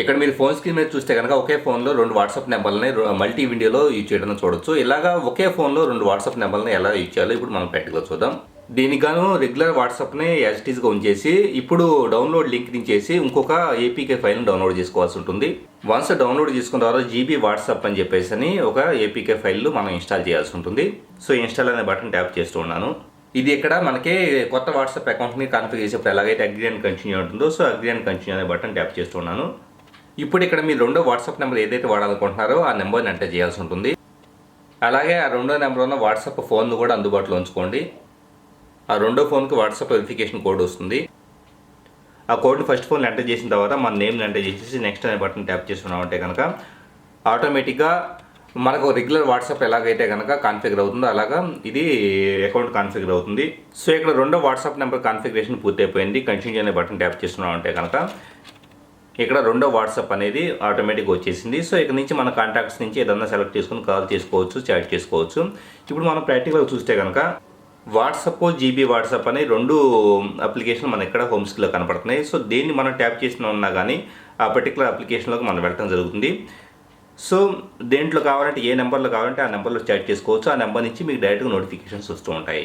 ఇక్కడ మీరు phone screen మీద చూస్తే కనుక ఒకే ఫోన్లో రెండు వాట్సాప్ నెంబర్లని మల్టీ విండోలో యూజ్ చేయడం చూడొచ్చు. ఇలాగా ఒకే ఫోన్లో రెండు వాట్సాప్ నెంబర్లని ఎలా యూజ్ చేయాలో ఇప్పుడు మనం ప్రాక్టికల్ చూద్దాం. దీనికి గాను రెగ్యులర్ వాట్సాప్ని యాజిటీస్గా ఉంచేసి ఇప్పుడు డౌన్లోడ్ లింక్ దించేసి ఇంకొక ఏపీకే ఫైల్ని డౌన్లోడ్ చేసుకోవాల్సి ఉంటుంది. వన్స్ డౌన్లోడ్ చేసుకున్న తర్వాత జీబీ వాట్సాప్ అని చెప్పేసి అని ఒక ఏపీకే ఫైల్ మనం ఇన్స్టాల్ చేయాల్సి ఉంటుంది. సో ఇన్స్టాల్ అనే బటన్ ట్యాప్ చేస్తూ ఉన్నాను. ఇది ఇక్కడ మనకి కొత్త వాట్సాప్ అకౌంట్ని కాన్ఫిగర్ చేసేప్పుడు ఎలాగైతే అగ్రి అండ్ కంటిన్యూ ఉంటుందో సో అగ్రి అండ్ కంటిన్యూ అనే బటన్ ట్యాప్ చేస్తున్నాను ఇప్పుడు ఇక్కడ మీరు రెండో వాట్సాప్ నెంబర్ ఏదైతే వాడాలనుకుంటున్నారో ఆ నెంబర్ని ఎంటర్ చేయాల్సి ఉంటుంది. అలాగే ఆ రెండో నెంబర్ ఉన్న వాట్సాప్ ఫోన్ను కూడా అందుబాటులో ఉంచుకోండి. ఆ రెండో ఫోన్కి వాట్సాప్ వెరిఫికేషన్ కోడ్ వస్తుంది. ఆ కోడ్ని ఫస్ట్ ఫోన్ ఎంటర్ చేసిన తర్వాత మన నేమ్ని ఎంటర్ చేసేసి నెక్స్ట్ అనే బటన్ ట్యాప్ చేస్తున్నామంటే కనుక ఆటోమేటిక్గా మనకు రెగ్యులర్ వాట్సాప్ ఎలాగైతే కనుక కాన్ఫిగర్ అవుతుందో అలాగా ఇది అకౌంట్ కాన్ఫిగర్ అవుతుంది. సో ఇక్కడ రెండో వాట్సాప్ నెంబర్ కాన్ఫిగరేషన్ పూర్తయిపోయింది. కంటిన్యూ అనే బటన్ ట్యాప్ చేస్తున్నామంటే కనుక ఇక్కడ రెండో వాట్సాప్ అనేది ఆటోమేటిక్గా వచ్చేసింది. సో ఇక్కడ నుంచి మన కాంటాక్ట్స్ నుంచి ఏదన్నా సెలెక్ట్ చేసుకుని కాల్ చేసుకోవచ్చు చాట్ చేసుకోవచ్చు. ఇప్పుడు మనం ప్రాక్టికల్గా చూస్తే కనుక వాట్సాప్ జీబీ వాట్సాప్ అనే రెండు అప్లికేషన్ మన ఇక్కడ హోమ్ స్క్రీన్లో కనపడుతున్నాయి. సో దేన్ని మనం ట్యాప్ చేసిన ఉన్నా కానీ ఆ పర్టికులర్ అప్లికేషన్లోకి మనం వెళ్ళటం జరుగుతుంది. సో దేంట్లో కావాలంటే ఏ నెంబర్లో కావాలంటే ఆ నెంబర్లో చాట్ చేసుకోవచ్చు. ఆ నెంబర్ నుంచి మీకు డైరెక్ట్గా నోటిఫికేషన్స్ వస్తూ ఉంటాయి.